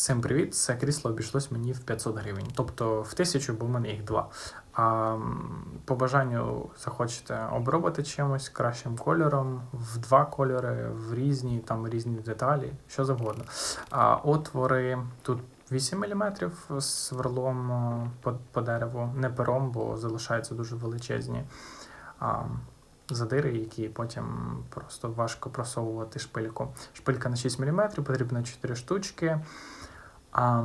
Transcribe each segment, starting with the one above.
Всім привіт! Це крісло обійшлось мені в 500 гривень, тобто в 1000, бо в мене їх два. А по бажанню захочете обробити чимось кращим кольором, в два кольори, в різні там різні деталі, що завгодно. А отвори тут 8 мм з е, по, по дереву, не пером, бо залишаються дуже величезні. А, Задири, які потім просто важко просовувати шпильку. Шпилька на 6 мм, потрібно 4 штучки. А,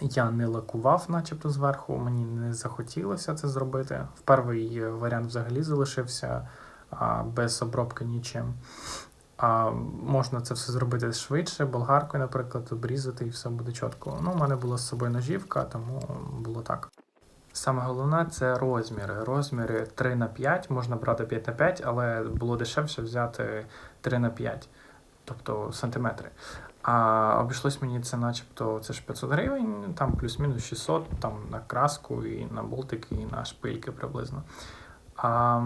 я не лакував, начебто, зверху, мені не захотілося це зробити. В перший е, варіант взагалі залишився а, без обробки нічим. А, можна це все зробити швидше, болгаркою, наприклад, обрізати і все буде чітко. Ну, у мене була з собою ножівка, тому було так. Саме головне це розміри. Розміри 3 на 5, можна брати 5 на 5, але було дешевше взяти 3 на 5, тобто сантиметри. А обійшлось мені це начебто це ж 500 гривень, там плюс-мінус 600 там на краску і на болтики, і на шпильки приблизно. А,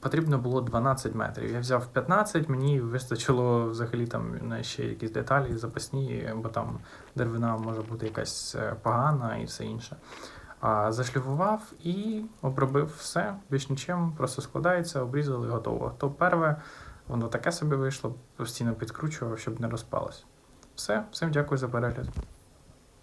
потрібно було 12 метрів. Я взяв 15, мені вистачило взагалі там на ще якісь деталі запасні, бо там деревина може бути якась е, погана і все інше. А, зашліфував і обробив все, більш нічим, просто складається, обрізали, готово. То перве, воно таке собі вийшло, постійно підкручував, щоб не розпалось. Все, всім дякую за перегляд.